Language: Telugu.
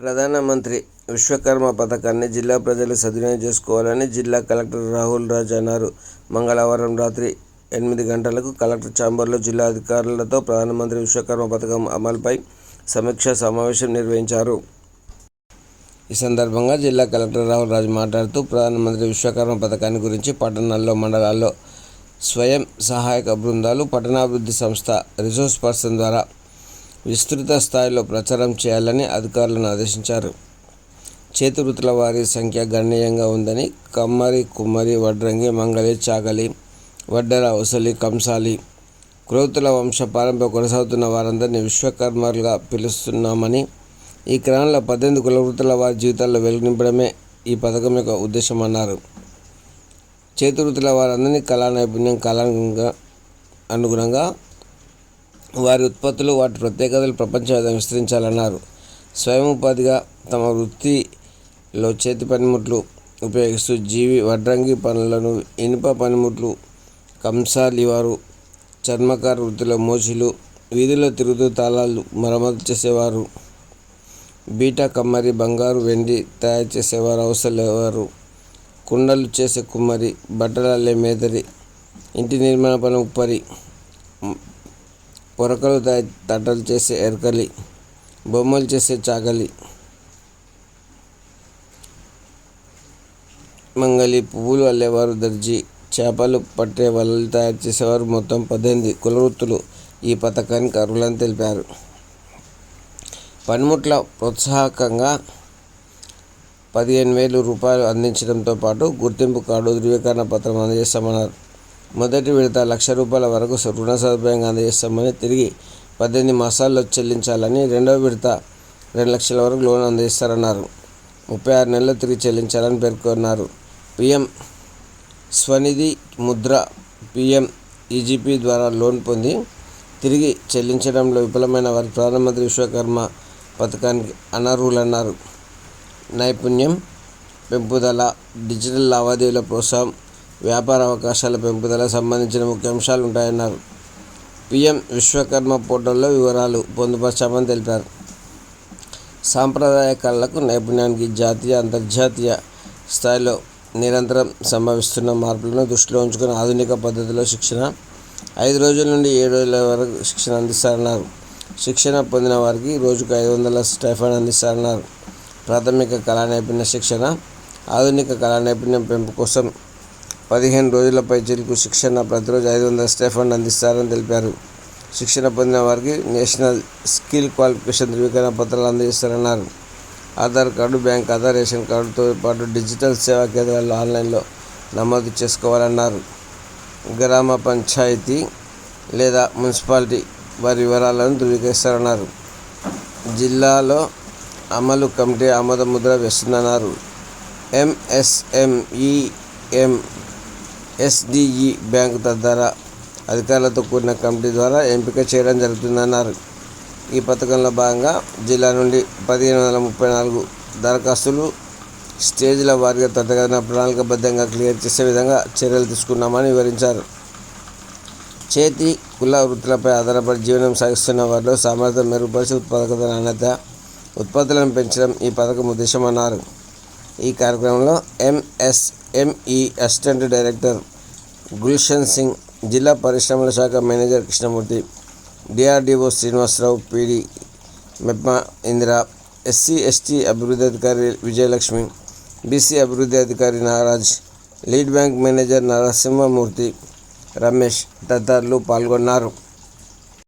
ప్రధానమంత్రి విశ్వకర్మ పథకాన్ని జిల్లా ప్రజలు సద్వినియోగం చేసుకోవాలని జిల్లా కలెక్టర్ రాహుల్ రాజ్ అన్నారు. మంగళవారం రాత్రి ఎనిమిది గంటలకు కలెక్టర్ ఛాంబర్లో జిల్లా అధికారులతో ప్రధానమంత్రి విశ్వకర్మ పథకం అమలుపై సమీక్షా సమావేశం నిర్వహించారు. ఈ సందర్భంగా జిల్లా కలెక్టర్ రాహుల్ రాజ్ మాట్లాడుతూ ప్రధానమంత్రి విశ్వకర్మ పథకాన్ని గురించి పట్టణాల్లో మండలాల్లో స్వయం సహాయక బృందాలు పట్టణాభివృద్ధి సంస్థ రిసోర్స్ పర్సన్ ద్వారా విస్తృత స్థాయిలో ప్రచారం చేయాలని అధికారులను ఆదేశించారు. చేతి వృత్తుల వారి సంఖ్య గణనీయంగా ఉందని కమ్మరి కుమ్మరి వడ్రంగి మంగలి చాగలి వడ్డెర ఒసలి కంసాలి క్రోతుల వంశ పారంపర్య కొనసాగుతున్న వారందరినీ విశ్వకర్మలుగా పిలుస్తున్నామని ఈ క్రమంలో పద్దెనిమిది కుల వృత్తుల వారి జీవితాల్లో వెలుగునింపడమే ఈ పథకం యొక్క ఉద్దేశమన్నారు. చేతి వృత్తుల వారందరినీ కళా నైపుణ్యం కళాంగా అనుగుణంగా వారి ఉత్పత్తులు వాటి ప్రత్యేకతలు ప్రపంచవ్యాప్తంగా విస్తరించాలన్నారు. స్వయం ఉపాధిగా తమ వృత్తిలో చేతి పనిముట్లు ఉపయోగిస్తూ జీవి వడ్రంగి పనులను ఇనుప పనిముట్లు కంసాలివారు చర్మకార వృత్తిలో మోచులు వీధిలో తిరుగుతూ తాళాలు మరమ్మతు చేసేవారు బీటా కమ్మరి బంగారు వెండి తయారు చేసేవారు అవసరలేవారు కుండలు చేసే కుమ్మరి బట్టలు అల్లే మేదరి ఇంటి నిర్మాణ పని ఉప్పరి పొరకలు తయ తట్టలు చేసే ఎరకలి బొమ్మలు చేసే చాకలి మంగలి పువ్వులు అల్లేవారు దర్జీ చేపలు పట్టే వలలు తయారు చేసేవారు మొత్తం పద్దెనిమిది కులవృత్తులు ఈ పథకానికి అర్హులని తెలిపారు. పనిముట్ల ప్రోత్సాహకంగా పదిహేను వేలు రూపాయలు అందించడంతో పాటు గుర్తింపు కార్డు ధృవీకరణ పత్రం అందజేస్తామన్నారు. మొదటి విడత లక్ష రూపాయల వరకు రుణ సదుపాయంగా అందజేస్తామని తిరిగి పద్దెనిమిది మాసాల్లో చెల్లించాలని రెండవ విడత రెండు లక్షల వరకు లోన్ అందజేస్తారన్నారు. ముప్పై ఆరు నెలలు తిరిగి చెల్లించాలని పేర్కొన్నారు. PM Svanidhi Mudra PM EGP ద్వారా లోన్ పొంది తిరిగి చెల్లించడంలో విఫలమైన వారు ప్రధానమంత్రి విశ్వకర్మ పథకానికి అనర్హులన్నారు. నైపుణ్యం పెంపుదల డిజిటల్ లావాదేవీల ప్రోత్సాహం వ్యాపార అవకాశాల పెంపుదల సంబంధించిన ముఖ్య అంశాలు ఉంటాయన్నారు. పిఎం విశ్వకర్మ పోర్టల్లో వివరాలు పొందుపరచామని తెలిపారు. సాంప్రదాయ కళలకు నైపుణ్యానికి జాతీయ అంతర్జాతీయ స్థాయిలో నిరంతరం సంభవిస్తున్న మార్పులను దృష్టిలో ఉంచుకుని ఆధునిక పద్ధతిలో శిక్షణ ఐదు రోజుల నుండి ఏడు రోజుల వరకు శిక్షణ అందిస్తారన్నారు. శిక్షణ పొందిన వారికి రోజుకు ఐదు వందల స్టైఫండ్ అందిస్తారన్నారు. ప్రాథమిక కళా నైపుణ్య శిక్షణ ఆధునిక కళా నైపుణ్యం పెంపు కోసం పదిహేను రోజులపై పైచీలకు శిక్షణ ప్రతిరోజు ఐదు వందల స్టేఫండ్ అందిస్తారని తెలిపారు. శిక్షణ పొందిన వారికి నేషనల్ స్కిల్ క్వాలిఫికేషన్ ధృవీకరణ పత్రాలు అందజేస్తారన్నారు. Aadhaar card bank Aadhaar ration కార్డుతో పాటు డిజిటల్ సేవా కేంద్రాల్లో ఆన్లైన్లో నమోదు చేసుకోవాలన్నారు. గ్రామ పంచాయతీ లేదా మున్సిపాలిటీ వారి వివరాలను ధృవీకరిస్తారన్నారు. జిల్లాలో అమలు కమిటీ ఆమోద ముద్ర వేస్తుందన్నారు. ఎంఎస్ఎంఈఎం ఎస్డిఈ బ్యాంకు తదితర అధికారులతో కూడిన కమిటీ ద్వారా ఎంపిక చేయడం జరుగుతుందన్నారు. ఈ పథకంలో భాగంగా జిల్లా నుండి పదిహేను వందల ముప్పై నాలుగు దరఖాస్తులు స్టేజ్ల వారిగా త్వరితగతిన ప్రణాళికబద్ధంగా క్లియర్ చేసే విధంగా చర్యలు తీసుకున్నామని వివరించారు. చేతి కుల వృత్తులపై ఆధారపడి జీవనం సాగిస్తున్న వారిలో సామర్థ్యం మెరుగుపరిచి ఉత్పాదకత నాణ్యత ఉత్పత్తులను పెంచడం ఈ పథకం ఉద్దేశమన్నారు. ఈ కార్యక్రమంలో MSME assistant director Gulshan Singh జిల్లా పరిశ్రమల శాఖ manager Krishnamurthy DRDO Srinivasarao PD MEPMA Indira SC ST అభివృద్ధి అధికారి విజయలక్ష్మి బీసీ అభివృద్ధి అధికారి Nagaraj lead bank manager Narasimhamurthy Ramesh తదితరులు పాల్గొన్నారు.